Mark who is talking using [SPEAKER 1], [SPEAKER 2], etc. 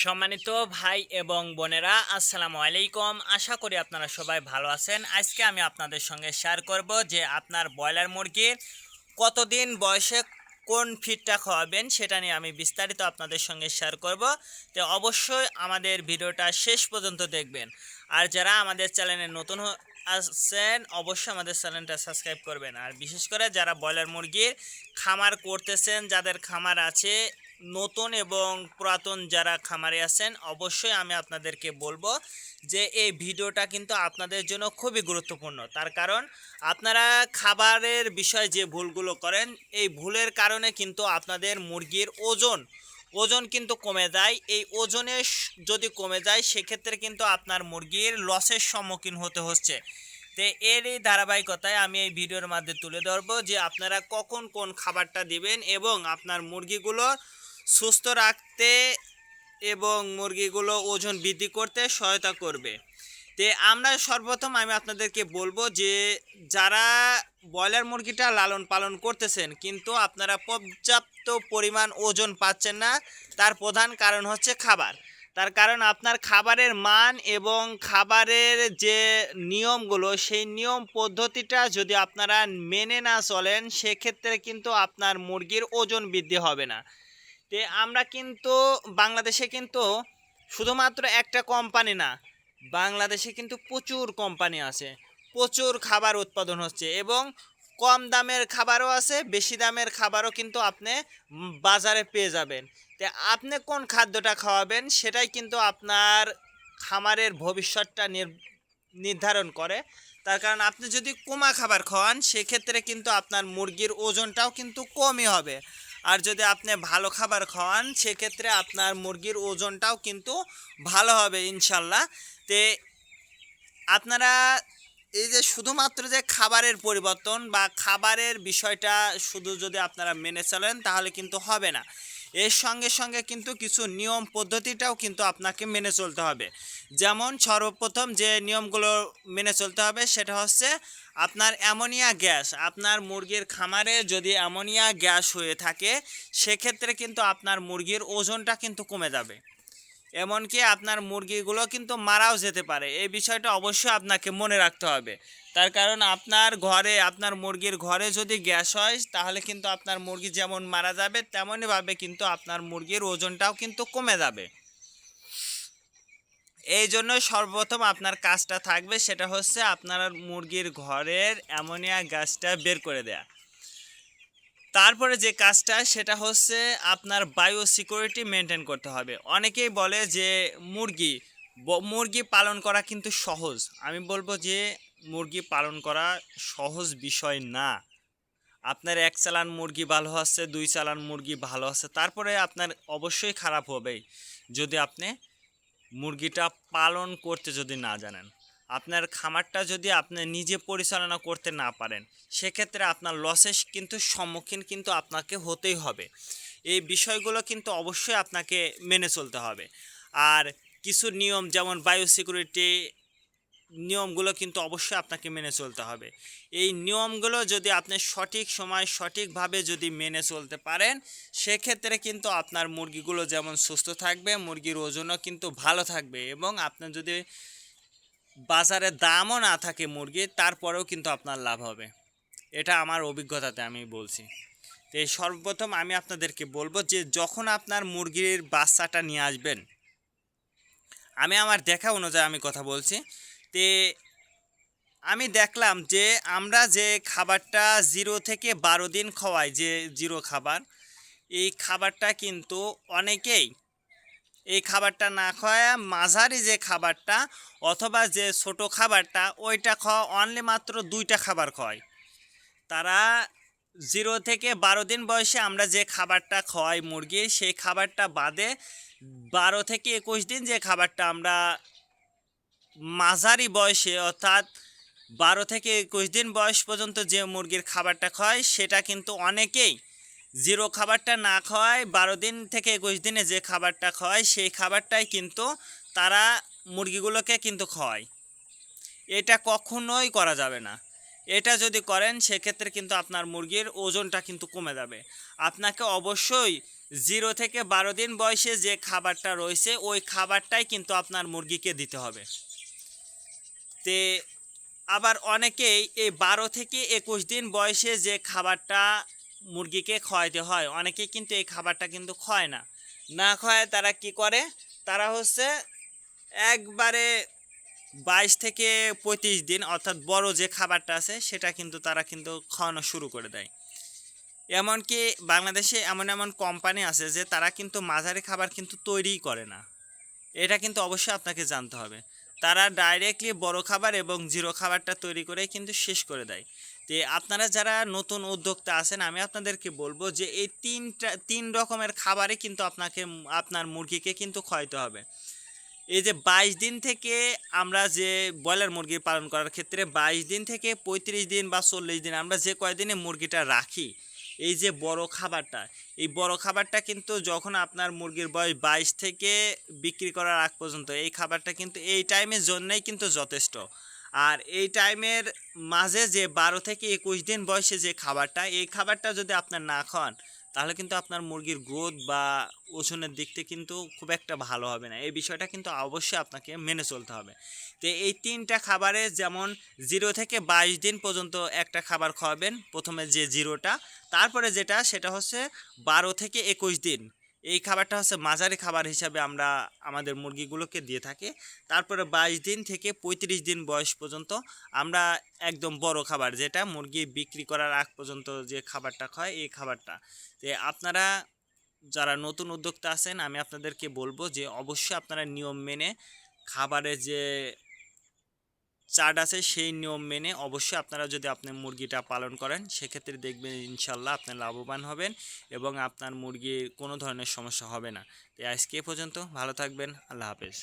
[SPEAKER 1] সম্মানিত ভাই এবং বোনেরা, আসসালামু আলাইকুম। আশা করি আপনারা সবাই ভালো আছেন। আজকে আমি আপনাদের সঙ্গে শেয়ার করব যে আপনার ব্রয়লার মুরগির কতদিন বয়সে কোন ফিডটা খাওয়াবেন সেটা নিয়ে আমি বিস্তারিত আপনাদের সঙ্গে শেয়ার করব। তো অবশ্যই আমাদের ভিডিওটা শেষ পর্যন্ত দেখবেন। আর যারা আমাদের চ্যানেলে নতুন আসছেন অবশ্যই আমাদের চ্যানেলটা সাবস্ক্রাইব করবেন। আর বিশেষ করে যারা ব্রয়লার মুরগির খামার করতেছেন, যাদের খামার আছে নতুন এবং পুরাতন যারা খামারে আছেন, অবশ্যই আমি আপনাদেরকে বলব যে এই ভিডিওটা কিন্তু আপনাদের জন্য খুবই গুরুত্বপূর্ণ। তার কারণ, আপনারা খাবারের বিষয়ে যে ভুলগুলো করেন, এই ভুলের কারণে কিন্তু আপনাদের মুরগির ওজন ওজন কিন্তু কমে যায়। এই ওজনে যদি কমে যায়, সেক্ষেত্রে কিন্তু আপনার মুরগির লসের সম্মুখীন হতে হচ্ছে। তো এর এই ধারাবাহিকতায় আমি এই ভিডিওর মাধ্যমে তুলে ধরবো যে আপনারা কখন কোন খাবারটা দিবেন এবং আপনার মুরগিগুলো সুস্থ রাখতে এবং মুরগিগুলো ওজন বৃদ্ধি করতে সহায়তা করবে। তে আমরা সর্বপ্রথম আমি আপনাদেরকে বলব যে, যারা ব্রয়লার মুরগিটা লালন পালন করতেছেন, কিন্তু আপনারা পর্যাপ্ত পরিমাণ ওজন পাচ্ছেন না, তার প্রধান কারণ হচ্ছে খাবার। তার কারণ আপনার খাবারের মান এবং খাবারের যে নিয়মগুলো, সেই নিয়ম পদ্ধতিটা যদি আপনারা মেনে না চলেন, সেক্ষেত্রে কিন্তু আপনার মুরগির ওজন বৃদ্ধি হবে না। তে আমরা কিন্তু বাংলাদেশে কিন্তু শুধুমাত্র একটা কোম্পানি না, বাংলাদেশে কিন্তু প্রচুর কোম্পানি আছে। প্রচুর খাবার উৎপাদন হচ্ছে এবং কম দামের খাবারও আছে, বেশি দামের খাবারও কিন্তু আপনি বাজারে পেয়ে যাবেন। তে আপনি কোন খাদ্যটা খাওয়াবেন সেটাই কিন্তু আপনার খামারের ভবিষ্যৎটা নির- নির্ধারণ করে। তার কারণ আপনি যদি কমা খাবার খাওয়ান, সেক্ষেত্রে কিন্তু আপনার মুরগির ওজনটাও কিন্তু কমই হবে। আর যদি আপনি ভালো খাবার খাওয়ান, সেক্ষেত্রে আপনার মুরগির ওজনটাও কিন্তু ভালো হবে ইনশাল্লাহ। তে আপনারা এই যে শুধুমাত্র যে খাবারের পরিবর্তন বা খাবারের বিষয়টা শুধু যদি আপনারা মেনে চলেন, তাহলে কিন্তু হবে না। এর সঙ্গে সঙ্গে কিন্তু কিছু নিয়ম পদ্ধতিটাও কিন্তু আপনাকে মেনে চলতে হবে। যেমন সর্বপ্রথম যে নিয়মগুলো মেনে চলতে হবে সেটা হচ্ছে আপনার অ্যামোনিয়া গ্যাস, আপনার মুরগির খামারে যদি অ্যামোনিয়া গ্যাস হয়ে থাকে, সেক্ষেত্রে কিন্তু আপনার মুরগির ওজনটা কিন্তু কমে যাবে। এমনকি আপনার মুরগিগুলো কিন্তু মারাও যেতে পারে। এই বিষয়টা অবশ্যই আপনাকে মনে রাখতে হবে। তার কারণ আপনার ঘরে, আপনার মুরগির ঘরে যদি গ্যাস হয়, তাহলে কিন্তু আপনার মুরগি যেমন মারা যাবে, তেমনইভাবে কিন্তু আপনার মুরগির ওজনটাও কিন্তু কমে যাবে। এই জন্য সর্বপ্রথম আপনার কাজটা থাকবে, সেটা হচ্ছে আপনার মুরগির ঘরের অ্যামোনিয়া গ্যাসটা বের করে দেয়া। তারপরে যে কাজটা, সেটা হচ্ছে আপনার বায়ো সিকিউরিটি মেনটেন করতে হবে। অনেকেই বলে যে মুরগি মুরগি পালন করা কিন্তু সহজ। আমি বলব যে মুরগি পালন করা সহজ বিষয় না। আপনার এক চালান মুরগি ভালো আছে, দুই চালান মুরগি ভালো আছে, তারপরে আপনার অবশ্যই খারাপ হবেই। যদি আপনি মুরগিটা পালন করতে যদি না জানেন। আপনার খামারটা যদি আপনি নিজে পরিচালনা করতে না পারেন, সেক্ষেত্রে আপনার লসের কিন্তু সম্মুখীন কিন্তু আপনাকে হতেই হবে। এই বিষয়গুলো কিন্তু অবশ্যই আপনাকে মেনে চলতে হবে। আর কিছু নিয়ম যেমন বায়ো সিকিউরিটি নিয়মগুলো কিন্তু অবশ্যই আপনাকে মেনে চলতে হবে। এই নিয়মগুলো যদি আপনি সঠিক সময় সঠিকভাবে যদি মেনে চলতে পারেন, সেক্ষেত্রে কিন্তু আপনার মুরগিগুলো যেমন সুস্থ থাকবে, মুরগির ওজনও কিন্তু ভালো থাকবে এবং আপনার যদি বাজারে দামও না থাকে মুরগির, তারপরেও কিন্তু আপনার লাভ হবে। এটা আমার অভিজ্ঞতাতে আমি বলছি। তো এই সর্বপ্রথম আমি আপনাদেরকে বলব যে, যখন আপনার মুরগির বাচ্চাটা নিয়ে আসবেন, আমি আমার দেখা অনুযায়ী আমি কথা বলছি। তে আমি দেখলাম যে, আমরা যে খাবারটা জিরো থেকে বারো দিন খাওয়াই, যে জিরো খাবার, এই খাবারটা কিন্তু অনেকেই এই খাবারটা না খাওয়া মাঝারি যে খাবারটা অথবা যে ছোট খাবারটা, ওইটা খাওয়া অনলি মাত্র দুইটা খাবার খাওয়ায়। তারা জিরো থেকে বারো দিন বয়সে আমরা যে খাবারটা খাওয়াই মুরগি, সেই খাবারটা বাদে বারো থেকে একুশ দিন যে খাবারটা আমরা মাঝারি বয়সে অর্থাৎ বারো থেকে একুশ দিন বয়স পর্যন্ত যে মুরগির খাবারটা খাওয়াই, সেটা কিন্তু অনেকেই জিরো খাবারটা না খাওয়ায় বারো দিন থেকে একুশ দিনে যে খাবারটা খাওয়ায় সেই খাবারটাই কিন্তু তারা মুরগিগুলোকে কিন্তু খাওয়ায়। এটা কখনোই করা যাবে না। এটা যদি করেন, সেক্ষেত্রে কিন্তু আপনার মুরগির ওজনটা কিন্তু কমে যাবে। আপনাকে অবশ্যই জিরো থেকে বারো দিন বয়সে যে খাবারটা রয়েছে, ওই খাবারটাই কিন্তু আপনার মুরগিকে দিতে হবে। তে আবার অনেকেই এই বারো থেকে একুশ দিন বয়সে যে খাবারটা মুরগিকে খাওয়াইতে হয়। অনেকেই কিন্তু এই খাবারটা কিন্তু খায় না। না খায় তারা কি করে? তারা হচ্ছে একবারে বাইশ থেকে পঁয়ত্রিশ দিন অর্থাৎ বড় যে খাবারটা আছে, সেটা কিন্তু তারা কিন্তু খাওয়ানো শুরু করে দেয়। এমনকি বাংলাদেশে এমন এমন কোম্পানি আছে যে তারা কিন্তু মাঝারি খাবার কিন্তু তৈরিই করে না। এটা কিন্তু অবশ্যই আপনাকে জানতে হবে। তারা ডাইরেক্টলি বড় খাবার এবং জিরো খাবারটা তৈরি করে কিন্তু শেষ করে দেয়। তো আপনারা যারা নতুন উদ্যোক্তা আছেন, আমি আপনাদেরকে বলব যে এই তিনটা, তিন রকমের খাবারই কিন্তু আপনাকে, আপনার মুরগিকে কিন্তু খাওয়াইতে হবে। এই যে বাইশ দিন থেকে আমরা যে ব্রয়লার মুরগি পালন করার ক্ষেত্রে বাইশ দিন থেকে পঁয়ত্রিশ দিন বা চল্লিশ দিন আমরা যে কয়দিনে মুরগিটা রাখি, এই যে বড় খাবারটা, এই বড় খাবারটা কিন্তু যখন আপনার মুরগির বয়স বাইশ থেকে বিক্রি করার আগ পর্যন্ত, এই খাবারটা কিন্তু এই টাইমের জন্যই কিন্তু যথেষ্ট। আর এই টাইমের মাঝে যে বারো থেকে একুশ দিন বয়সে যে খাবারটা, এই খাবারটা যদি আপনার না খান, তাহলে কিন্তু আপনার মুরগির গ্রোথ বা ওজনের দিক থেকে কিন্তু খুব একটা ভালো হবে না। এই বিষয়টা কিন্তু অবশ্যই আপনাকে মেনে চলতে হবে। তো এই তিনটা খাবারে যেমন জিরো থেকে বাইশ দিন পর্যন্ত একটা খাবার খাওয়াবেন, প্রথমে যে জিরোটা, তারপরে যেটা, সেটা হচ্ছে বারো থেকে একুশ দিন। এই খাবারটা হচ্ছে মাঝারি খাবার হিসাবে আমরা আমাদের মুরগিগুলোকে দিয়ে থাকি। তারপরে বাইশ দিন থেকে পঁয়ত্রিশ দিন বয়স পর্যন্ত আমরা একদম বড় খাবার যেটা মুরগি বিক্রি করার আগ পর্যন্ত যে খাবারটা খায়, এই খাবারটা। যে আপনারা যারা নতুন উদ্যোক্তা আছেন, আমি আপনাদেরকে বলব যে অবশ্যই আপনারা নিয়ম মেনে খাবারের যে চার্ট আছে, সেই নিয়ম মেনে অবশ্যই আপনারা যদি আপনার মুরগিটা পালন করেন, সেক্ষেত্রে দেখবেন ইনশাল্লাহ আপনি লাভবান হবেন এবং আপনার মুরগির কোনো ধরনের সমস্যা হবে না। তো আজকে পর্যন্ত, ভালো থাকবেন, আল্লাহ হাফেজ।